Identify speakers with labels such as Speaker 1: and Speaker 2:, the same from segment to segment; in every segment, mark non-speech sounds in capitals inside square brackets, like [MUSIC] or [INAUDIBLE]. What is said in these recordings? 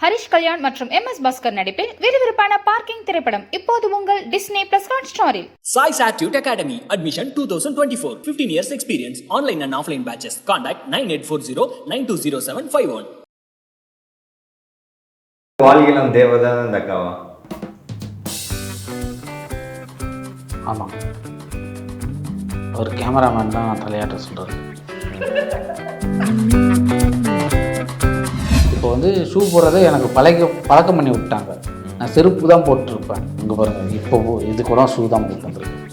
Speaker 1: ஹரிஷ் கல்யாண் மற்றும் M S Bhaskar நடிப்பில் விறுவிறுப்பான பார்க்கிங் திரைப்படம் இப்போது உங்கள் டிஸ்னி பிளஸ் ஹாட் ஸ்டாரில்
Speaker 2: Sai Satute Academy. Admission 2024. 15 years experience. Online and offline batches. Contact 9840
Speaker 3: வாழ்கிலம் தேவதான் இந்த அக்காவா
Speaker 4: ஆமாம் அவர் கேமராமேன் தான் தலையாட்ட சொல்கிறார் இப்போ வந்து ஷூ போடுறதை எனக்கு பழக்க பழக்கம் பண்ணி விட்டாங்க. நான் செருப்பு தான் போட்டிருப்பேன். இங்கே பாருங்கள் இப்போ இது கூட ஷூ தான் போட்டு வந்திருக்கேன்.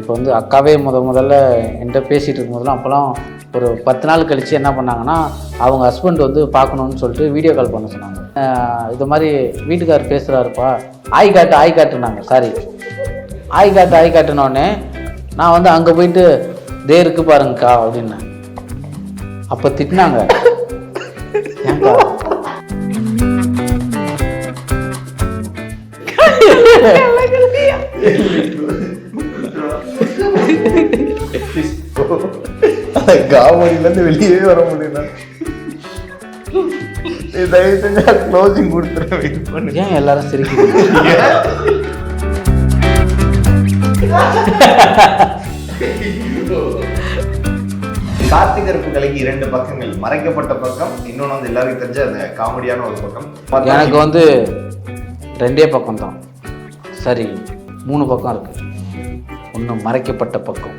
Speaker 4: இப்போ வந்து அக்காவே முத முதல்ல என்கிட்ட பேசிகிட்டு இருக்கும்போதெல்லாம் அப்போலாம் அப்போல்லாம் ஒரு பத்து நாள் கழித்து என்ன பண்ணாங்கன்னா அவங்க ஹஸ்பண்ட் வந்து பார்க்கணுன்னு சொல்லிட்டு வீடியோ கால் பண்ண சொன்னாங்க. இது மாதிரி வீட்டுக்கார் பேசுகிறாருப்பா ஆய் காட்டு ஆய் காட்டுனாங்க சாரி ஆய் காட்டு ஆய் காட்டுனோடனே நான் வந்து அங்கே போயிட்டு தே இருக்கு பாருங்கக்கா அப்படின்னேன் அப்போ திட்டினாங்க.
Speaker 3: காமெடியிலேருந்து வெளியே வர முடியல. தயவு செஞ்சு க்ளோசிங் கொடுத்துரு வெயிட் பண்ணு.
Speaker 4: ஏன் எல்லாரும் சிரிக்கிறீங்க? [LAUGHS]
Speaker 3: கார்த்திகருப்பு கலைக்கு இரண்டு பக்கங்கள். மறைக்கப்பட்ட பக்கம் இன்னொன்று வந்து எல்லாருக்கும் தெரிஞ்ச அந்த காமெடியான ஒரு பக்கம்.
Speaker 4: எனக்கு வந்து ரெண்டே பக்கம் தான். சரி மூணு பக்கம் இருக்கு. ஒன்று மறைக்கப்பட்ட பக்கம்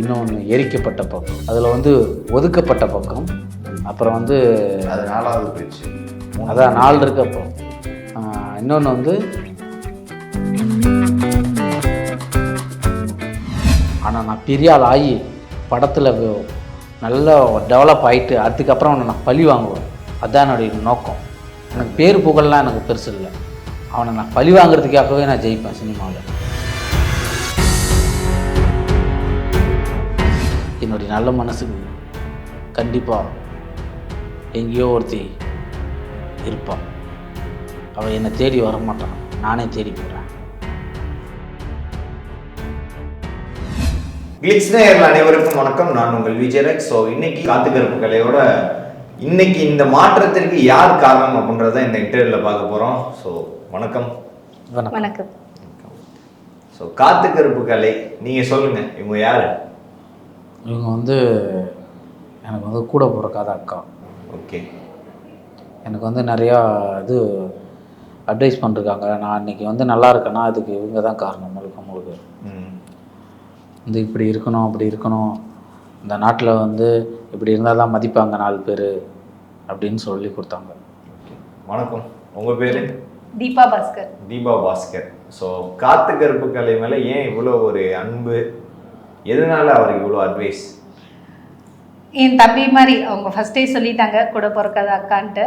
Speaker 4: இன்னொன்று எரிக்கப்பட்ட பக்கம். அதில் வந்து ஒதுக்கப்பட்ட பக்கம் அப்புறம் வந்து
Speaker 3: அது நாலாவது போயிடுச்சு
Speaker 4: அதான் நாலு இருக்கு அப்போ. இன்னொன்று வந்து ஆனால் நான் பெரிய ஆள் ஆகி படத்தில் நல்லா டெவலப் ஆகிட்டு அதுக்கப்புறம் அவனை நான் பழி வாங்குவேன். அதுதான் என்னுடைய நோக்கம். எனக்கு பேர் புகழ்லாம் எனக்கு பெருசு இல்லை. அவனை நான் பழி வாங்குறதுக்காகவே நான் ஜெயிப்பேன் சினிமாவில் என்னுடைய நல்ல மனசுக்கு கண்டிப்பாக எங்கேயோ ஒருத்தி இருப்பான் அவள் என்னை தேடி வரமாட்டான். நானே தேடி போகிறேன்
Speaker 3: கிளிக்ஸ் நேயர்கள் அனைவருக்கும் வணக்கம். நான் உங்கள் விஜயரக். ஸோ இன்னைக்கு காத்துக்கருப்பு கலையோட இன்னைக்கு இந்த மாற்றத்திற்கு யார் காரணம் அப்படின்றத இந்த இன்டர்வியூவில் பார்க்க போகிறோம் ஸோ வணக்கம்.
Speaker 4: வணக்கம்.
Speaker 1: வணக்கம்.
Speaker 3: ஸோ காத்துக்கருப்பு கலை நீங்கள் சொல்லுங்கள் இவங்க யார்?
Speaker 4: இவங்க வந்து எனக்கு வந்து கூட பிறக்காத அக்கா.
Speaker 3: ஓகே.
Speaker 4: எனக்கு வந்து நிறையா இது அட்வைஸ் பண்ணிருக்காங்க. நான் இன்னைக்கு வந்து நல்லா இருக்கேன்னா அதுக்கு இவங்க தான் காரணம் முழுக்க முழுக்க. வந்து இப்படி இருக்கணும் அப்படி இருக்கணும். இந்த நாட்டில் வந்து இப்படி இருந்தால் தான் மதிப்பாங்க நாலு பேர் அப்படின்னு சொல்லி கொடுத்தாங்க.
Speaker 3: வணக்கம். உங்கள் பேர்?
Speaker 1: தீபா பாஸ்கர்.
Speaker 3: தீபா பாஸ்கர். ஸோ காத்துக்கருப்பு கலை மேலே ஏன் இவ்வளோ ஒரு அன்பு? எதனால அவருக்கு இவ்வளோ அட்வைஸ்
Speaker 5: என் தம்பி மாதிரி அவங்க ஃபஸ்ட்டே சொல்லிட்டாங்க கூட பிறக்காத அக்கான்ட்டு.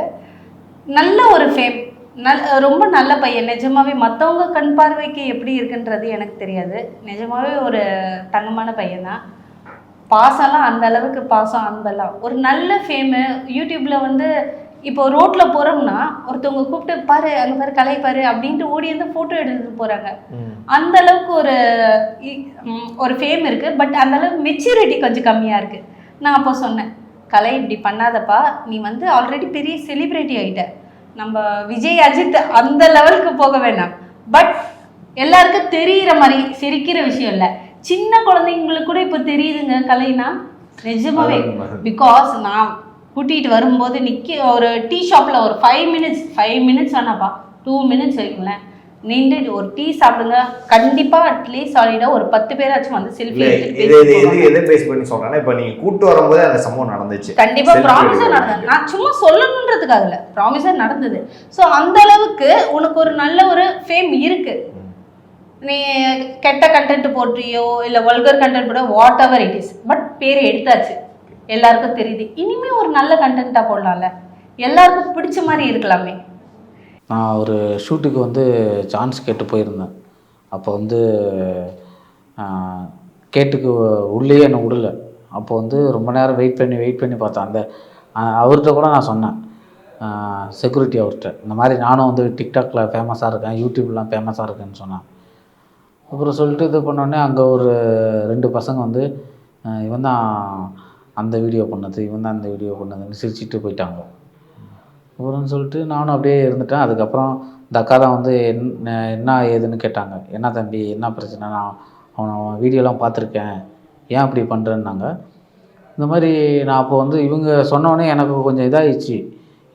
Speaker 5: நல்ல ஒரு ஃபேம் நல் ரொம்ப நல்ல பையன். நிஜமாவே மற்றவங்க கண் பார்வைக்கு எப்படி இருக்குன்றது எனக்கு தெரியாது. நிஜமாவே ஒரு தங்கமான பையன்தான். பாசம்லாம் அந்த அளவுக்கு பாசம் அன்பெல்லாம். ஒரு நல்ல ஃபேமு யூடியூப்பில் வந்து இப்போ ரோட்டில் போகிறோம்னா ஒருத்தவங்க கூப்பிட்டு பாரு அங்கே பாரு கலை பாரு அப்படின்ட்டு ஓடி வந்து ஃபோட்டோ எடுத்துட்டு போகிறாங்க அந்த அளவுக்கு ஒரு ஒரு ஃபேம் இருக்கு. பட் அந்த அளவுக்கு மெச்சூரிட்டி கொஞ்சம் கம்மியா இருக்கு. நான் அப்போ சொன்னேன் கலை இப்படி பண்ணாதப்பா. நீ வந்து ஆல்ரெடி பெரிய செலிபிரிட்டி ஆயிட்ட. நம்ம விஜய் அஜித் அந்த லெவலுக்கு போக வேண்டாம். பட் எல்லாருக்கும் தெரியிற மாதிரி சிரிக்கிற விஷயம் இல்லை. சின்ன குழந்தைங்களுக்கு கூட இப்போ தெரியுதுங்க கலைனா? நிஜமாவே. பிகாஸ் நான் கூட்டிகிட்டு வரும்போது நிற்க ஒரு டீ ஷாப்பில் ஒரு ஃபைவ் மினிட்ஸ் ஃபைவ் மினிட்ஸ் வேணாப்பா டூ மினிட்ஸ் வைங்களேன் நின்றுட்டு ஒரு டீ சாப்பிடுங்க. கண்டிப்பாக அட்லீஸ்ட் சாலிடாக ஒரு பத்து பேராச்சும் வந்து செல்ஃபி
Speaker 3: இது இது எது. எதை பேஸ் பண்ணி சொல்கிறேன்னா இப்போ நீங்கள் கூட்டு வரும்போதே அந்த சம்பவம் நடந்துச்சு.
Speaker 5: கண்டிப்பா ப்ராமிஸா. நடந்தது. நான் சும்மா சொல்லணுன்றதுக்காக இல்ல ப்ராமிஸா நடந்தது. ஸோ அந்த அளவுக்கு உனக்கு ஒரு நல்ல ஒரு ஃபேம் இருக்கு. நீ கெட்ட கண்டென்ட் போட்டியோ இல்ல வல்கர் கண்டென்ட் போட whatever it is but பேர் எடுத்தாச்சு. எல்லாருக்கும் தெரியுது. இனிமே ஒரு நல்ல கண்டென்ட்டா போடலாம்ல. எல்லாருக்கும் பிடிச்ச மாதிரி இருக்கலாமே.
Speaker 4: நான் ஒரு ஷூட்டுக்கு வந்து சான்ஸ் கேட்டு போயிருந்தேன். அப்போ வந்து கேட்டுக்கு உள்ளேயே என்னை விடல. அப்போ வந்து ரொம்ப நேரம் வெயிட் பண்ணி வெயிட் பண்ணி பார்த்தேன். அந்த அவர்கிட்ட கூட நான் சொன்னேன். செக்யூரிட்டி அவர்கிட்ட. இந்த மாதிரி நானும் வந்து டிக்டாக்ல ஃபேமஸாக இருக்கேன் யூடியூப்லாம் ஃபேமஸாக இருக்கேன்னு சொன்னேன். அப்புறம் சொல்லிட்டு இது பண்ணோடனே அங்கே ஒரு ரெண்டு பசங்க வந்து இவன் தான் அந்த வீடியோ பண்ணது இவன் தான் அந்த வீடியோ பண்ணதுன்னு சிரிச்சிட்டு போயிட்டாங்க. அப்புறம் சொல்லிட்டு நானும் அப்படியே இருந்துட்டேன். அதுக்கப்புறம் இந்த அக்கா தான் வந்து என்ன என்ன ஏதுன்னு கேட்டாங்க. என்ன தம்பி என்ன பிரச்சனை? நான் அவனை வீடியோலாம் பார்த்துருக்கேன். ஏன் அப்படி பண்ணுறேன்னாங்க இந்த மாதிரி நான் அப்போ வந்து இவங்க சொன்னோடனே எனக்கு கொஞ்சம் இதாகிடுச்சு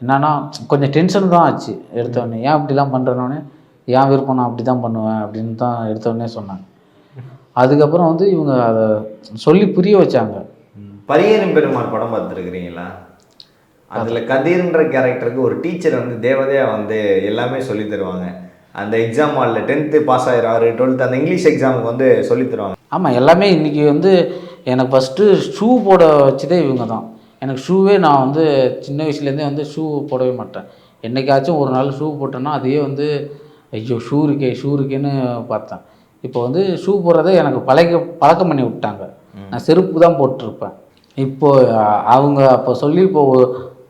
Speaker 4: என்னன்னா கொஞ்சம் டென்ஷன் தான் ஆச்சு. எடுத்தோடனே ஏன் அப்படிலாம் பண்ணுறனோடனே ஏன் விருப்பம் நான் அப்படி தான் பண்ணுவேன் அப்படின்னு தான் எடுத்தோடனே சொன்னாங்க. அதுக்கப்புறம் வந்து இவங்க அதை சொல்லி புரிய வச்சாங்க.
Speaker 3: பரியரும் பெருமாள் படம் பார்த்துருக்குறீங்களா? அதில் கதிர்ன்ற கேரக்டருக்கு ஒரு டீச்சர் வந்து தேவதையா வந்து எல்லாமே சொல்லி தருவாங்க. அந்த எக்ஸாம் ஹாலில் டென்த்து பாஸ் ஆகிறாரு டுவெல்த்து அந்த இங்கிலீஷ் எக்ஸாமுக்கு வந்து சொல்லி தருவாங்க.
Speaker 4: ஆமாம் எல்லாமே இன்றைக்கி வந்து எனக்கு ஃபஸ்ட்டு ஷூ போட வச்சதே இவங்க தான் எனக்கு ஷூவே நான் வந்து சின்ன வயசுலேருந்தே வந்து ஷூ போடவே மாட்டேன். என்றைக்காச்சும் ஒரு நாள் ஷூ போட்டேன்னா அதையே வந்து ஐயோ ஷூ இருக்கே ஷூ இருக்கேன்னு பார்த்தேன். இப்போ வந்து ஷூ போடுறதை எனக்கு பழக பழக்கம் பண்ணி விட்டாங்க. நான் செருப்பு தான் போட்டிருப்பேன். இப்போ அவங்க அப்போ சொல்லி இப்போ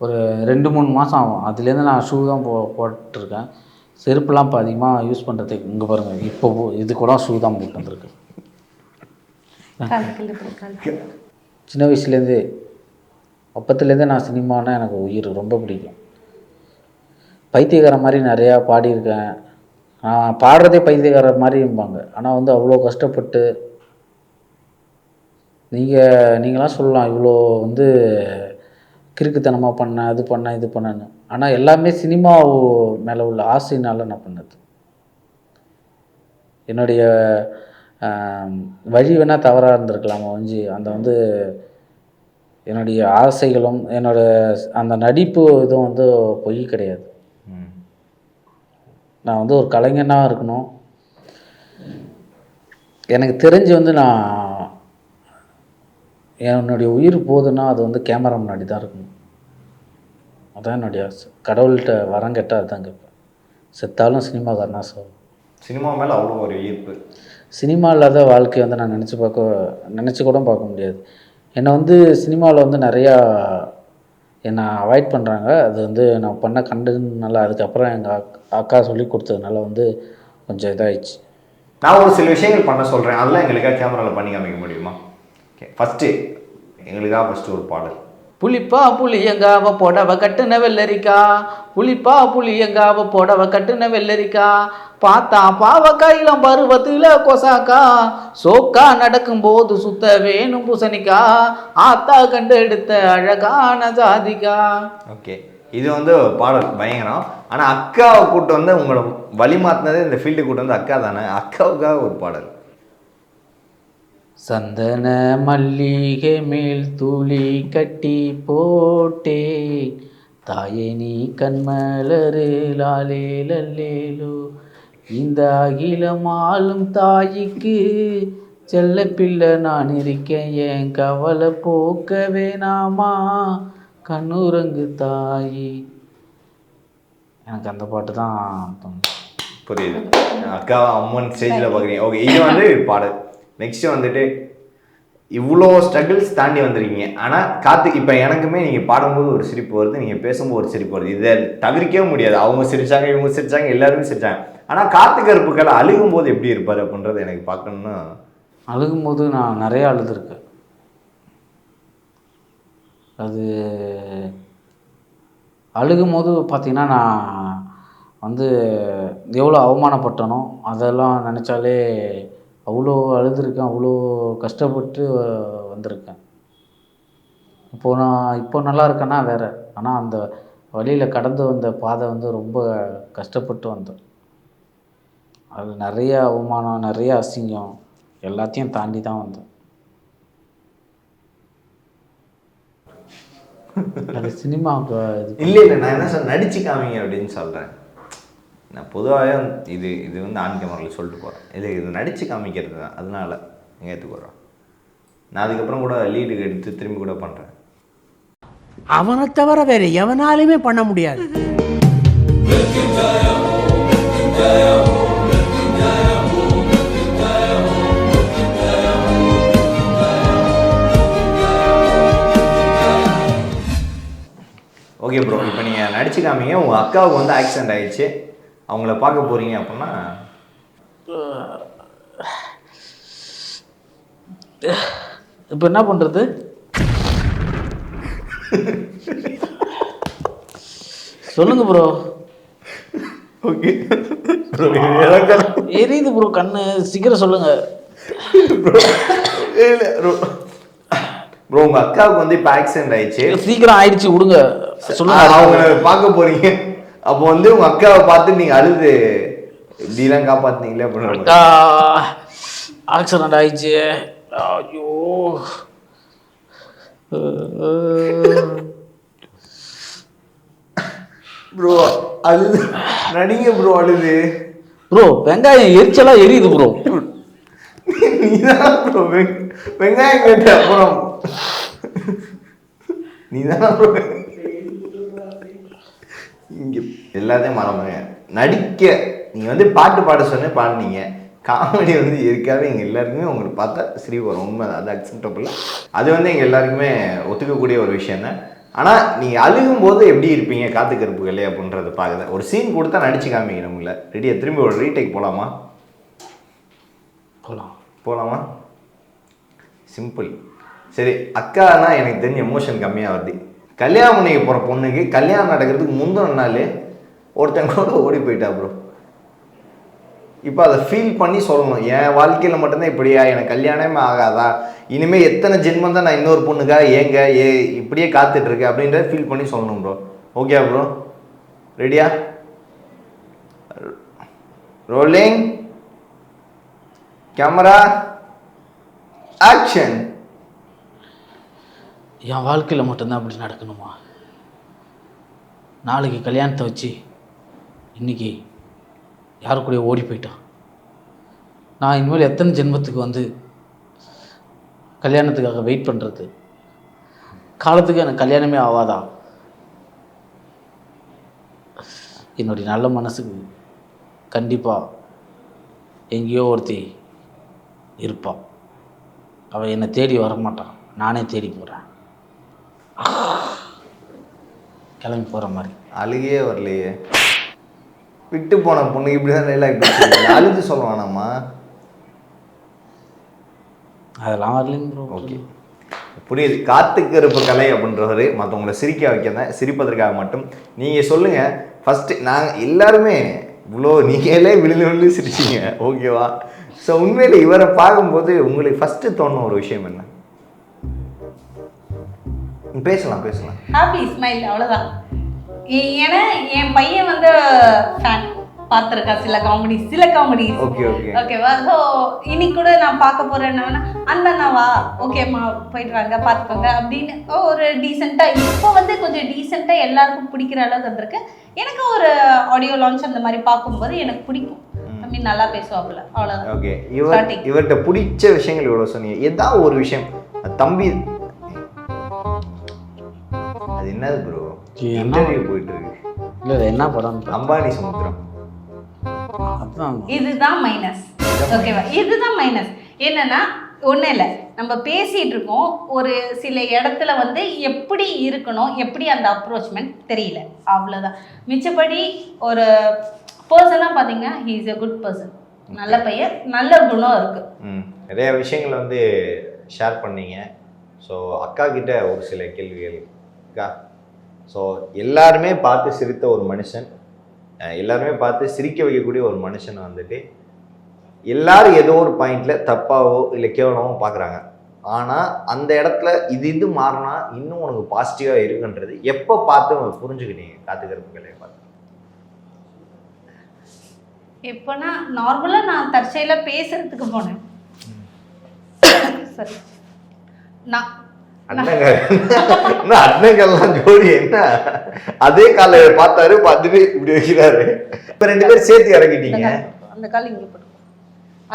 Speaker 4: ஒரு- ரெண்டு மூணு மாதம் ஆகும். அதுலேருந்து நான் ஷூ தான் போ போட்டிருக்கேன். செருப்புலாம் இப்போ அதிகமாக யூஸ் பண்ணுறதுக்கு இங்கே பாருங்கள் இப்போ இது கூட ஷூ தான் போட்டு வந்திருக்கு. சின்ன வயசுலேருந்தே அப்பத்துலேருந்தே நான் சினிமானா எனக்கு உயிர் ரொம்ப பிடிக்கும். பைத்தியக்கார மாதிரி நிறையா பாடியிருக்கேன். நான் பாடுறதே பைத்தியக்கார மாதிரிம்பாங்க. ஆனால் வந்து அவ்வளோ கஷ்டப்பட்டு நீங்கள் நீங்களாம் சொல்லலாம் இவ்வளோ வந்து கிறுக்குத்தனமாக பண்ணேன் அது பண்ணேன் இது பண்ணேன்னு. ஆனால் எல்லாமே சினிமா மேலே உள்ள ஆசையினால் நான் பண்ணது. என்னுடைய வழி வேணால் தவறாக இருந்திருக்கலாம் ஒழிஞ்சு அந்த வந்து என்னுடைய ஆசைகளும் என்னோட அந்த நடிப்பு இதுவும் வந்து பொய் கிடையாது. நான் வந்து ஒரு கலைஞனாக இருக்கணும். எனக்கு தெரிஞ்சு வந்து நான் என்னுடைய உயிர் போகுதுன்னா அது வந்து கேமரா முன்னாடி தான் இருக்கணும். அதான் என்னுடைய ஆசை. கடவுள்கிட்ட வரம் கேட்டால் அதுதான் கேட்பேன். செத்தாலும் சினிமாக்காரனா சார்
Speaker 3: சினிமா மேலே அவ்வளோ ஒரு ஈர்ப்பு.
Speaker 4: சினிமா இல்லாத வாழ்க்கையை வந்து நான் நினச்சி பார்க்க நினச்சி கூட பார்க்க முடியாது. என்னை வந்து சினிமாவில் வந்து நிறையா என்னை அவாய்ட் பண்ணுறாங்க அது வந்து நான் பண்ண கண்டதுனால அதுக்கப்புறம் எங்கள் அக்கா சொல்லி கொடுத்ததுனால வந்து கொஞ்சம் இதாகிடுச்சு
Speaker 3: நான் ஒரு சில விஷயங்கள் பண்ண சொல்கிறேன் அதெல்லாம் எங்களுக்காக கேமராவில் பண்ணி காமிக்க முடியுமா? ஓகே ஃபஸ்ட்டு எங்களுக்காக ஃபஸ்ட்டு ஒரு பாடல்.
Speaker 4: புளிப்பா புளியங்காவ போடவ கட்டுன வெள்ளரிக்கா? புளிப்பா புளியங்காவ போடவ கட்டுன வெள்ளரிக்கா? பார்த்தா பாவக்காயிலம் பருவத்துல கொசாக்கா? சோக்கா நடக்கும்போது சுத்த வேணும் பூசணிக்கா? ஆத்தா கண்டெடுத்த அழகான ஜாதிகா
Speaker 3: ஓகே இது வந்து பாடல் பயங்கரம். ஆனால் அக்காவை கூட்டு வந்து உங்களை வழி மாற்றினதே இந்த ஃபீல்டு கூட்டு வந்து அக்கா தானே. அக்காவுக்காக ஒரு பாடல்.
Speaker 4: சந்தன மல்லிகை மேல் துளி கட்டி போட்டே தாயே நீ கண்மலரு லாலே லல்லேலோ. இந்த அகிலம் ஆளும் தாய்க்கு செல்ல பிள்ளை நான் இருக்கேன். என் கவலை போக்க வேணாமா கண்ணுரங்கு தாயி. எனக்கு அந்த பாட்டு தான்
Speaker 3: புரியுது. அக்கா அம்மன் ஸ்டேஜில் பார்க்குறீங்க ஓகே இது வந்து பாடல் நெக்ஸ்ட்டு வந்துட்டு இவ்வளோ ஸ்ட்ரகிள்ஸ் தாண்டி வந்திருக்கீங்க. ஆனால் காத்து இப்போ எனக்குமே நீங்கள் பாடும்போது ஒரு சிரிப்பு வருது நீங்கள் பேசும்போது ஒரு சிரிப்பு வருது. இதை தவிர்க்கவே முடியாது. அவங்க சிரித்தாங்க இவங்க சிரிச்சாங்க எல்லாருமே சிரிச்சாங்க. ஆனால் காத்து கருப்புக்களை அழுகும் போது எப்படி இருப்பார் அப்படின்றது எனக்கு பார்க்கணும்னு
Speaker 4: அழுகும்போது நான் நிறைய அழுதுருக்கேன். அது அழுகும்போது பார்த்திங்கன்னா நான் வந்து எவ்வளோ அவமானப்பட்டனோ அதெல்லாம் நினச்சாலே அவ்வளோ அழுதுருக்கேன் அவ்வளோ கஷ்டப்பட்டு வந்திருக்கேன். இப்போ நான் இப்போ நல்லா இருக்கேன்னா வேறு. ஆனால் அந்த வழியில் கடந்து வந்த பாதை வந்து ரொம்ப கஷ்டப்பட்டு வந்தேன். அது நிறைய அவமானம் நிறைய அசிங்கம் எல்லாத்தையும் தாண்டி தான் வந்தேன். அது சினிமாவுக்கு
Speaker 3: இல்லை இல்லை நான் என்ன சொல் நடிச்சு காமிங்க அப்படின்னு சொல்கிறேன் நான் பொதுவாகவே இது இது வந்து ஆண் கேமரில் சொல்லிட்டு போகிறேன் இல்லை இது நடிச்சு காமிக்கிறது தான். அதனால ஏற்றுக்கோறோம் நான் அதுக்கப்புறம் கூட லீடு எடுத்து திரும்பி கூட பண்ணுறேன்
Speaker 6: அவனை தவிர வேற எவனாலுமே பண்ண முடியாது.
Speaker 3: ஓகே ப்ரோ இப்போ நீங்கள் நடிச்சு காமிங்க. உங்கள் அக்காவுக்கு வந்து ஆக்சிடென்ட் ஆயிடுச்சு. அவங்கள பார்க்க போகிறீங்க அப்படின்னா?
Speaker 4: இப்போ என்ன பண்ணுறது சொல்லுங்க ப்ரோ
Speaker 3: ஓகே
Speaker 4: எரியுது ப்ரோ கண்ணு. சீக்கிரம் சொல்லுங்க.
Speaker 3: ப்ரோ இல்லை ப்ரோ ப்ரோ உங்கள் அக்காவுக்கு வந்து இப்போ ஆக்சிடென்ட் ஆயிடுச்சு.
Speaker 4: சீக்கிரம் ஆயிடுச்சு விடுங்க. சொல்லுங்க.
Speaker 3: அவங்கள பார்க்க போறீங்க. அப்போ வந்து உங்க அக்காவை பார்த்து நீங்க அழுது. இப்படிலாம் காப்பாத்துனீங்களே அப்படின்னு
Speaker 4: ஆக்சிடென்ட் ஆயிடுச்சு. ஐயோ.
Speaker 3: ப்ரோ அழுது நடிங்க ப்ரோ அழுது.
Speaker 4: ப்ரோ வெங்காயம் எரிச்சலா எரியுது ப்ரோ
Speaker 3: நீதான் ப்ரோ வெங்காயம் கேட்ட அப்புறம். நீதான் ப்ரோ இங்க எல்லாத்தையும் மறந்துங்க நடிக்க நீங்க வந்து பாட்டு பாட சொன்னே பாடுனீங்க. காமெடி வந்து இருக்காது. எங்க எல்லாருக்குமே உங்களுக்கு பார்த்தா சிரி வரும் உண்மை அது அக்செப்டபுள் அது வந்து எங்க எல்லாருக்குமே ஒத்துக்கக்கூடிய ஒரு விஷயம் தான். ஆனா நீங்க அழுகும் போது எப்படி இருப்பீங்க? காத்து கருப்புகளே அப்படின்றத பார்க்குது ஒரு சீன் கொடுத்தா நடிச்சு காமிங்க நம்மள. ரெடியா திரும்பி ஒரு ரீடேக் போலாமா?
Speaker 4: போலாம்.
Speaker 3: போகலாமா சிம்பிள் சரி அக்கானா எனக்கு தெரிஞ்ச எமோஷன் கம்மியாக வருது. கல்யாணம் பண்ணிக்க போகிற பொண்ணுக்கு கல்யாணம் நடக்கிறதுக்கு முந்தின நாள் ஒருத்தன் கூட ஓடி போயிட்டா ப்ரோ இப்போ அதை ஃபீல் பண்ணி சொல்லணும். என் வாழ்க்கையில் மட்டும்தான் இப்படியா? எனக்கு கல்யாணமே ஆகாதா? இனிமேல் எத்தனை ஜென்மம் தான் நான் இன்னொரு பொண்ணுக்காக ஏங்க ஏ இப்படியே காத்துட்ருக்கேன் அப்படின்றத ஃபீல் பண்ணி சொல்லணும் ப்ரோ ஓகே ப்ரோ ரெடியா ரோலிங் கேமரா ஆக்ஷன்
Speaker 4: என் வாழ்க்கையில் மட்டும்தான் அப்படி நடக்கணுமா? நாளைக்கு கல்யாணத்தை வச்சு இன்னைக்கு யாரு கூட ஓடி போயிட்டான். நான் இனிமேல் எத்தனை ஜென்மத்துக்கு வந்து கல்யாணத்துக்காக வெயிட் பண்ணுறது காலத்துக்கு எனக்கு கல்யாணமே ஆகாதா என்னுடைய நல்ல மனசுக்கு கண்டிப்பாக எங்கேயோ ஒருத்தி இருப்பாள் அவள் என்னை தேடி வரமாட்டான். நானே தேடி போகிறேன் கிளம்பி போகிற மாதிரி.
Speaker 3: அழுகையே வரலையே. விட்டு போன பொண்ணுக்கு இப்படி தான் டைலாக் அழுது சொல்லுவானாம்மா.
Speaker 4: அதெல்லாம் வரலைங்க ப்ரோ
Speaker 3: ஓகே புரியுது. காத்துக்கருப்பு கலை அப்படின்றவர் மற்றவங்கள சிரிக்க வைக்க தான் சிரிப்பதற்காக மட்டும். நீங்கள் சொல்லுங்கள் ஃபஸ்ட்டு நாங்கள் எல்லாருமே இவ்வளோ நீங்களே விழுந்து விழுந்து சிரிச்சீங்க. ஓகேவா ஸோ உண்மையில் இவரை பார்க்கும்போது உங்களுக்கு ஃபஸ்ட்டு தோணும் ஒரு விஷயம் என்ன? பேசலாம் பேசலாம்.
Speaker 5: ஹாப்பி ஸ்மைல் அவ்வளோதான் ஏன்னா என் பையன் வந்து ஃபேன் பார்த்துருக்கா சில காமெடி சில காமெடி
Speaker 3: ஓகே ஓகே
Speaker 5: ஓகேவா ஸோ இன்னைக்கு கூட நான் பார்க்க போறேன் என்னன்னா அந்த அண்ணாவா ஓகேம்மா போயிட்டு வாங்க பார்த்துக்கோங்க அப்படின்னு ஒரு டீசெண்டாக இப்போ வந்து கொஞ்சம் டீசெண்டாக எல்லாருக்கும் பிடிக்கிற அளவுக்கு வந்திருக்கு. எனக்கு ஒரு ஆடியோ லான்ச் அந்த மாதிரி பார்க்கும்போது எனக்கு பிடிக்கும். மீன் நல்லா பேசுவாப்புல. அவ்வளோதான்
Speaker 3: ஓகே இவர். இவர்கிட்ட பிடிச்ச விஷயங்கள் இவ்வளோ சொன்னீங்க. ஏதாவது ஒரு விஷயம் தம்பி அது என்னது ப்ரோ
Speaker 4: இது என்ன?
Speaker 3: இன்டர்வியூ போயிட்டு இருக்கு
Speaker 4: இல்லை இல்லை என்ன படம்?
Speaker 3: அம்பானி சமுத்திரம்.
Speaker 4: அதுதான்
Speaker 5: இதுதான் மைனஸ் ஓகேவா இதுதான் மைனஸ் என்னன்னா ஒன்றும் இல்லை. நம்ம பேசிட்டு இருக்கோம். ஒரு சில இடத்துல வந்து எப்படி இருக்கணும் எப்படி அந்த அப்ரோச்மெண்ட் தெரியல. அவ்வளோதான் மிச்சப்படி ஒரு பர்சனாக பார்த்தீங்கன்னா he is a good person நல்ல பையன் நல்ல குணம் இருக்கு.
Speaker 3: ம். நிறைய விஷயங்களை வந்து ஷேர் பண்ணீங்க. ஸோ அக்கா கிட்ட ஒரு சில கேள்விகள். அக்கா ஸோ எல்லாருமே பார்த்து சிரித்த ஒரு மனுஷன். எல்லாருமே பார்த்து சிரிக்க வைக்கக்கூடிய ஒரு மனுஷனை வந்துட்டு எல்லாரும் ஏதோ ஒரு பாயிண்ட்ல தப்பாவோ இல்லை கேவலமோ பார்க்குறாங்க. ஆனால் அந்த இடத்துல இது இது மாறினா இன்னும் உனக்கு பாசிட்டிவாக இருக்குன்றது எப்போ பார்த்து புரிஞ்சுக்கிட்டீங்க காத்துக்கிறப்புகளை பார்த்து.
Speaker 5: எப்போனா நார்மலாக நான் தற்செயலாக பேசுறதுக்கு போனேன். சரி. நான்
Speaker 3: அண்ணங்க. என்ன அண்ணங்கள்லாம் ஜோடி என்ன? அதே காலை பார்த்தாரு பார்த்துட்டு இப்படி வைக்கிறாரு. இப்ப ரெண்டு பேரும் சேர்த்து இறங்கிட்டீங்க.
Speaker 5: அந்த கால் இங்கே போட்டு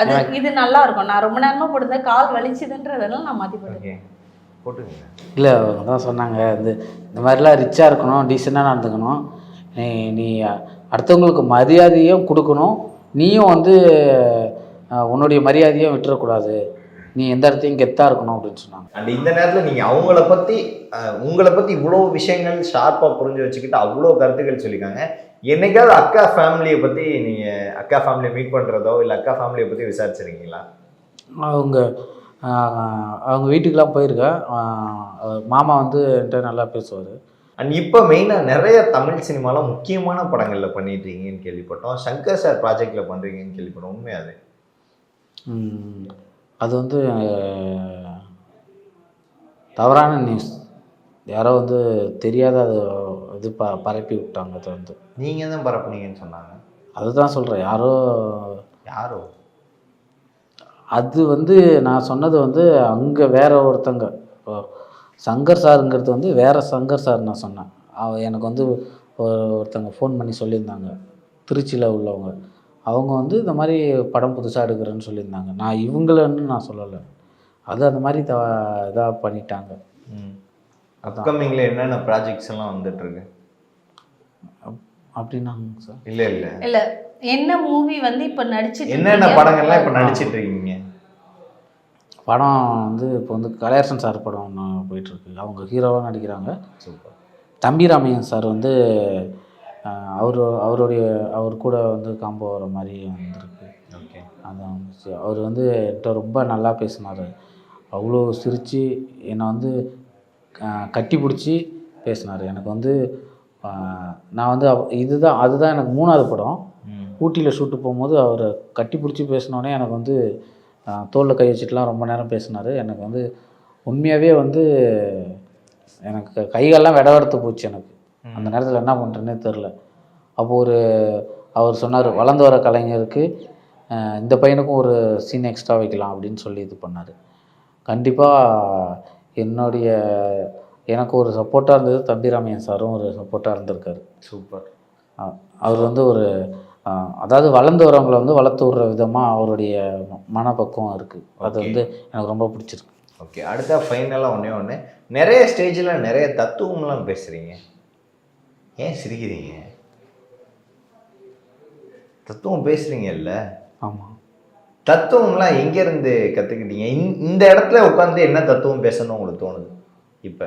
Speaker 5: அது இது நல்லா இருக்கும். நான் ரொம்ப நேரமா போடுறது கால் வலிச்சுதுன்றதெல்லாம் நான் மாற்றி போட்டேன்
Speaker 4: இல்லை அவங்க தான் சொன்னாங்க. இந்த இந்த மாதிரிலாம் ரிச்சாக இருக்கணும் டீசெண்டாக நடந்துக்கணும். நீ நீ அடுத்தவங்களுக்கு மரியாதையும் கொடுக்கணும். நீயும் வந்து உன்னுடைய மரியாதையும் விட்டுறக்கூடாது. நீ எந்த இடத்தையும் கெத்தாக இருக்கணும் அப்படின்னு சொன்னாங்க.
Speaker 3: அண்ட் இந்த நேரத்துல நீங்க அவங்கள பத்தி அஹ், உங்களை பத்தி இவ்வளோ விஷயங்கள் ஷார்ப்பா புரிஞ்சு வச்சுக்கிட்டு அவ்வளோ கருத்துக்கள் சொல்லியிருக்காங்க. என்னைக்காவது அக்கா ஃபேமிலியை பத்தி நீங்க அக்கா ஃபேமிலியை மீட் பண்றதோ இல்ல அக்கா ஃபேமிலியை பத்தி விசாரிச்சிருக்கீங்களா?
Speaker 4: அவங்க அவங்க வீட்டுக்கெலாம் போயிருக்கேன் மாமா வந்து என்கிட்ட நல்லா பேசுவார்.
Speaker 3: அண்ட் இப்போ மெயினாக நிறைய தமிழ் சினிமாலாம் முக்கியமான படங்களில் பண்ணிட்டு இருக்கீங்கன்னு கேள்விப்பட்டோம். சங்கர் சார் ப்ராஜெக்டில் பண்ணுறீங்கன்னு கேள்விப்பட்டோம். உண்மையா அது
Speaker 4: வந்து தவறான நியூஸ் யாரோ வந்து தெரியாத அது இது ப பரப்பி விட்டாங்க அது வந்து.
Speaker 3: நீங்கள் தான் பரப்புனீங்கன்னு சொன்னாங்க.
Speaker 4: அதுதான் சொல்கிறேன் யாரோ
Speaker 3: யாரோ?
Speaker 4: அது வந்து நான் சொன்னது வந்து அங்கே வேற ஒருத்தங்க. இப்போ சங்கர் சாருங்கிறது வந்து வேற சங்கர் சார் நான் சொன்னேன். அவ எனக்கு வந்து ஒரு- ஒருத்தங்க ஃபோன் பண்ணி சொல்லியிருந்தாங்க. திருச்சியில் உள்ளவங்க. அவங்க வந்து இந்த மாதிரி படம் புதுசாக எடுக்கிறேன்னு சொல்லியிருந்தாங்க. நான் இவங்களன்னு நான் சொல்லலை. அது அந்த மாதிரி த இதாக பண்ணிட்டாங்க.
Speaker 3: அப்கமிங்கில் என்னென்ன ப்ராஜெக்ட்ஸ் எல்லாம் வந்துட்டு இருக்கு
Speaker 4: அப்படின்னாங்க சார்.
Speaker 3: இல்லை இல்லை.
Speaker 5: இல்ல என்ன மூவி வந்து இப்ப நடிச்சிட்டு
Speaker 3: என்னென்ன? படங்கள்லாம் இப்போ நடிச்சிட்டு இருக்கீங்க?
Speaker 4: படம் வந்து இப்போ வந்து கலையரசன் சார் படம் ஒன்று போயிட்டுருக்கு. அவங்க ஹீரோவாக நடிக்கிறாங்க.
Speaker 3: சூப்பர்.
Speaker 4: தம்பி ராமையன் சார் வந்து அவர் அவருடைய அவர் கூட வந்து காம்போ வர மாதிரி வந்திருக்கு.
Speaker 3: ஓகே.
Speaker 4: அதான் அவர் வந்து என்கிட்ட ரொம்ப நல்லா பேசினார். அவ்வளோ சிரித்து என்னை வந்து கட்டி பிடிச்சி பேசினார். எனக்கு வந்து நான் வந்து இதுதான் அதுதான் எனக்கு மூணாவது படம். ஊட்டியில் ஷூட்டு போகும்போது அவரை கட்டி பிடிச்சி பேசினோடனே எனக்கு வந்து தோளில் கை வச்சுட்டுலாம் ரொம்ப நேரம் பேசினார். எனக்கு வந்து உண்மையாகவே வந்து எனக்கு கைகாலெலாம் விடவெடுத்து போச்சு எனக்கு. அந்த நேரத்தில் என்ன பண்ணுறேன்னே தெரில அப்போ ஒரு அவர் சொன்னார் வளர்ந்து வர கலைஞருக்கு இந்த பையனுக்கும் ஒரு சீன் எக்ஸ்ட்ரா வைக்கலாம் அப்படின்னு சொல்லி இது பண்ணார். கண்டிப்பாக என்னுடைய எனக்கு ஒரு சப்போர்ட்டாக இருந்தது தம்பிராமையன் சாரும் ஒரு சப்போர்ட்டாக இருந்திருக்காரு.
Speaker 3: சூப்பர்.
Speaker 4: அவர் வந்து ஒரு அதாவது வளர்ந்து வரவங்களை வந்து வளர்த்து விடுற விதமாக அவருடைய மனப்பக்குவம் இருக்குது அது. வந்து எனக்கு ரொம்ப பிடிச்சிருக்கு.
Speaker 3: ஓகே அடுத்த ஃபைனலாக ஒன்றே ஒன்று நிறைய ஸ்டேஜில் நிறைய தத்துவம்லாம் பேசுகிறீங்க ஏன் சிரிக்கிறீங்க? தத்துவம் பேசுகிறீங்கல்ல
Speaker 4: ஆமாம்
Speaker 3: தத்துவம்லாம் எங்கேருந்து கற்றுக்கிட்டீங்க இந்த இடத்துல உட்காந்து என்ன தத்துவம் பேசணும்னு உங்களுக்கு தோணுது இப்போ?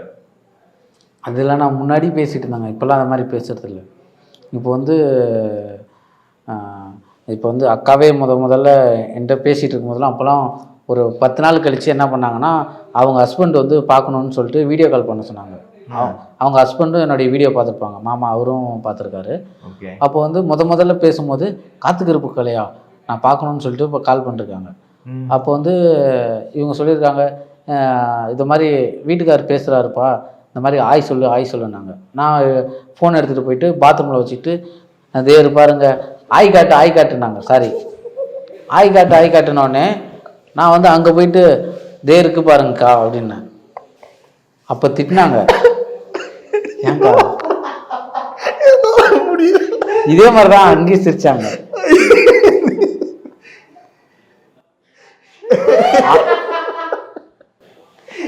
Speaker 4: அதெல்லாம் நான் முன்னாடி பேசிகிட்டு இருந்தாங்க. இப்போல்லாம் அந்த மாதிரி பேசுறது இல்ல இப்போ வந்து இப்போ வந்து அக்காவே முத முதல்ல என்கிட்ட பேசிகிட்டு இருக்கும்போதெல்லாம் அப்போல்லாம் ஒரு பத்து நாள் கழித்து என்ன பண்ணாங்கன்னா அவங்க ஹஸ்பண்ட் வந்து பார்க்கணுன்னு சொல்லிட்டு வீடியோ கால் பண்ண சொன்னாங்க. அவங்க ஹஸ்பண்டும் என்னுடைய வீடியோ பார்த்துருப்பாங்க. மாமா அவரும் பார்த்துருக்காரு. அப்போ வந்து முத முதல்ல பேசும்போது காத்துக்கருப்பு கலையா நான் பார்க்கணுன்னு சொல்லிட்டு இப்போ கால் பண்ணிருக்காங்க. அப்போ வந்து இவங்க சொல்லியிருக்காங்க இது மாதிரி வீட்டுக்காரர் பேசுகிறாருப்பா இந்த மாதிரி ஆய் சொல்லு ஆய் சொல்லுனாங்க நான் ஃபோன் எடுத்துகிட்டு போயிட்டு பாத்ரூமில் வச்சுட்டு அதே பாருங்க. ஆய் காட்டு ஆய் காட்டுனாங்க சாரி ஆய் காட்டு ஆய் காட்டுனோடனே நான் வந்து அங்கே போயிட்டு தே இருக்கு பாருங்கக்கா. அப்படின்னேன். அப்போ திட்டினாங்க. ஏன்க்கா? இதே மாதிரி தான் அங்கேயும் சிரிச்சாங்க.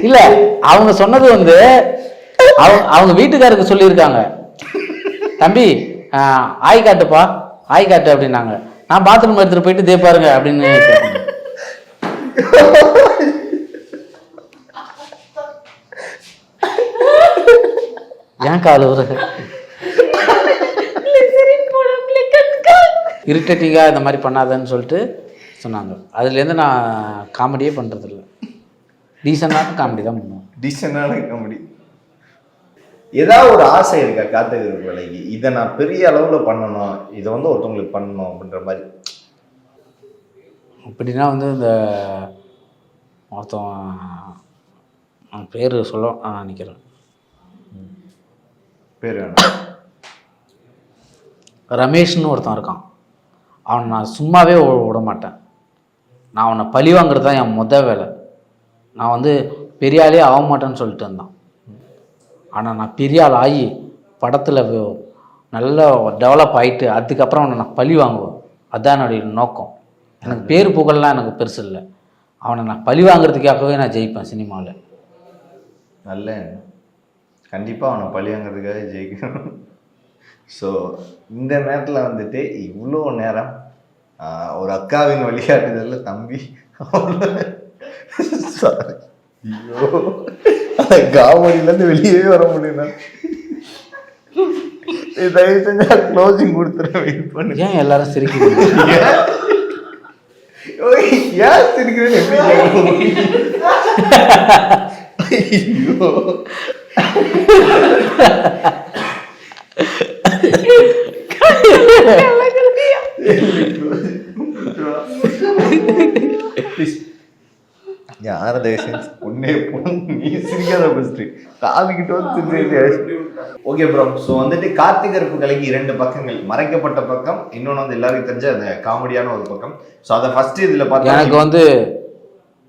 Speaker 4: இல்ல அவங்க சொன்னது வந்து அவங்க அவங்க வீட்டுக்காருக்கு சொல்லியிருக்காங்க. தம்பி ஆஹ், ஆய் காட்டுப்பா ஆய் காட்டு அப்படின்னாங்க. நான் பாத்ரூம் எடுத்துட்டு போயிட்டு இதே பாருங்க அப்படின்னு ஏன் கால் இரிட்டேட்டிங்காக இந்த மாதிரி பண்ணாதன்னு சொல்லிட்டு சொன்னாங்க. அதுலேருந்து நான் காமெடியே பண்ணுறதில்ல டீசெண்டான காமெடி தான் பண்ணுவேன்
Speaker 3: டீசெண்டான காமெடி ஏதாவது ஒரு ஆசை இருக்கா காத்துக்கிற வேலைக்கு இதை நான் பெரிய அளவில் பண்ணணும் இதை வந்து ஒருத்தவங்களுக்கு பண்ணணும் அப்படின்ற மாதிரி.
Speaker 4: அப்படின்னா வந்து இந்த ஒருத்தன் பேர் சொல்ல நான் நினைக்கிறேன்
Speaker 3: பேர் வேணும்
Speaker 4: ரமேஷ்னு ஒருத்தன் இருக்கான். அவனை நான் சும்மாவே விட மாட்டேன் நான் அவனை பழி வாங்குறது தான் என் முத வேலை. நான் வந்து பெரிய ஆளே ஆக மாட்டேன்னு சொல்லிட்டு இருந்தான். ஆனால் நான் பெரிய ஆள் ஆகி படத்தில் நல்லா டெவலப் ஆகிட்டு அதுக்கப்புறம் அவனை நான் பழி வாங்குவேன். அதுதான் என்னுடைய நோக்கம். எனக்கு பேர் புகழ்லாம் எனக்கு பெருசு இல்லை. அவனை நான் பழி வாங்குறதுக்காகவே நான் ஜெயிப்பேன் சினிமாவில்.
Speaker 3: நல்ல கண்டிப்பாக அவனை பழியாங்கிறதுக்காக ஜெயிக்கணும். ஸோ இந்த நேரத்தில் வந்துட்டு இவ்வளோ நேரம் ஒரு அக்காவின் வழிகாட்டுதலில் தம்பி சாரி ஐயோ. அந்த காமெடியிலேருந்து வெளியவே வர முடியல. தயவு செஞ்சா க்ளோசிங் கொடுத்துறேன் வெயிட் பண்ணு.
Speaker 4: ஏன் எல்லாரும் சிரிக்கிறீங்க?
Speaker 3: ஏன் சிரிக்கிறேன்னு எப்படி? ஐயோ. யார உன்னே பொண்ணு நீ சிரிக்காத ஃபர்ஸ்ட் காதுகிட்ட வந்து ஓகே ப்ரோ ஸோ வந்துட்டு கார்த்திகருப்பு கலைக்கு இரண்டு பக்கங்கள் மறைக்கப்பட்ட பக்கம் இன்னொன்று வந்து எல்லாருக்கும் தெரிஞ்ச அந்த காமெடியான ஒரு பக்கம் ஸோ அதை ஃபர்ஸ்ட் இதில் பார்த்தா
Speaker 4: எனக்கு வந்து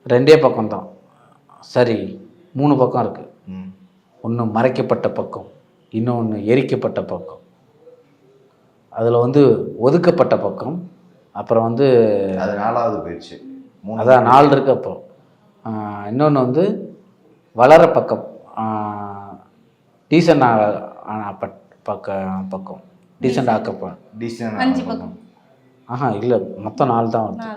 Speaker 4: ரெண்டே பக்கம் தான் சரி மூணு பக்கம் இருக்கு
Speaker 3: ம்.
Speaker 4: ஒன்று மறைக்கப்பட்ட பக்கம் இன்னொன்று எரிக்கப்பட்ட பக்கம். அதில் வந்து ஒதுக்கப்பட்ட பக்கம் அப்புறம் வந்து
Speaker 3: அது நாலாவது போயிடுச்சு
Speaker 4: அதான் நாலு இருக்கு அப்போ இன்னொன்று வந்து வளர பக்கம் டீசன்ட் பக்க பக்கம். டீசெண்ட் ஆக்கப்ப.
Speaker 3: டீசென்ட்
Speaker 5: அஞ்சு பக்கம்.
Speaker 4: ஆஹா இல்லை மொத்தம் நாலு தான் வருது.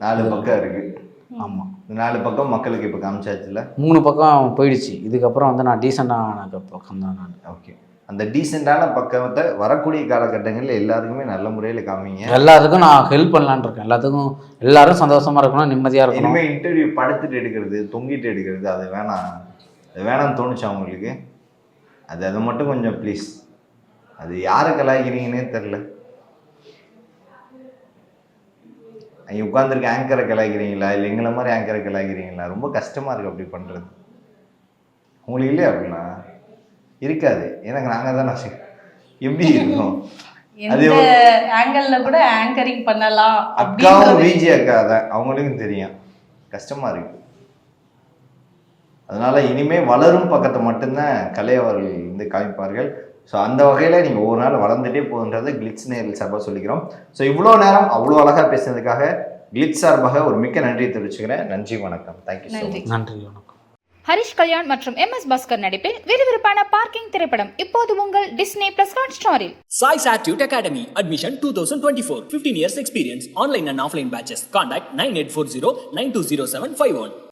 Speaker 5: நாலு
Speaker 3: பக்கம் இருக்கு.
Speaker 4: ஆமாம்
Speaker 3: இந்த நாலு பக்கம் மக்களுக்கு இப்போ காமிச்சாச்சுல?
Speaker 4: மூணு பக்கம் போயிடுச்சு. இதுக்கப்புறம் வந்து நான் டீசெண்டான பக்கம் தான் நான்.
Speaker 3: ஓகே. அந்த டீசெண்டான பக்கத்தை வரக்கூடிய காலகட்டங்களில் எல்லாருக்குமே நல்ல முறையில் காமிங்க.
Speaker 4: எல்லாத்துக்கும் நான் ஹெல்ப் பண்ணலான்னு இருக்கேன். எல்லாத்துக்கும் எல்லாரும் சந்தோஷமா இருக்கணும் நிம்மதியாக இருக்கணும்.
Speaker 3: இனிமேல் இன்டர்வியூ படுத்துட்டு எடுக்கிறது தொங்கிட்டு எடுக்கிறது அது வேணாம். அது வேணாம்னு தோணுச்சா உங்களுக்கு? அது அதை மட்டும் கொஞ்சம் ப்ளீஸ் அது யாரை கலாய்க்கிறீங்கன்னே தெரில அங்கே உட்காந்துருக்க ஆங்கரை கலாய்க்கிறீங்களா இல்லை எங்களை மாதிரி ஆங்கரை கலாய்க்கிறீங்களா ரொம்ப கஷ்டமாக இருக்குது அப்படி பண்ணுறது உங்களுக்கு இல்லையா அப்படின்னா? இருக்காது. எனக்கு நாங்கள் தான் நான் எப்படி இருக்கோம்?
Speaker 5: ஆங்கிள் கூட ஆங்கரிங் பண்ணலாம்
Speaker 3: அக்காவும்
Speaker 5: அப்படின்றது
Speaker 3: விஜி அக்கா தான். அவங்களுக்கும் தெரியும். கஷ்டமா இருக்கு. அதனால இனிமே வளரும் பக்கத்தை மட்டும்தான் கலை அவர்கள் வந்து காமிப்பார்கள். ஸோ அந்த வகையில் நீங்கள் ஒவ்வொரு நாள் வளர்ந்துட்டே போகுன்றதை கிளிட்ஸ் நேரில் சார்பாக சொல்லிக்கிறோம் ஸோ இவ்வளோ நேரம் அவ்வளோ அழகாக பேசுனதுக்காக கிளிட்ஸ் சார்பாக ஒரு மிக்க நன்றியை தெரிவிச்சுக்கிறேன் நன்றி வணக்கம் தேங்க்யூ
Speaker 5: நன்றி.
Speaker 4: நன்றி வணக்கம்
Speaker 1: ஹரிஷ் கல்யாண் மற்றும் எம் எஸ் பாஸ்கர் நடிப்பில் விறுவிறுப்பான பார்க்கிங் திரைப்படம் இப்போது உங்கள் டிஸ்னி பிளஸ் ஹாட் ஸ்டாரில்
Speaker 2: Sai Satute Academy. Admission 2024. 15 years experience. Online and offline batches. Contact 9840 920751.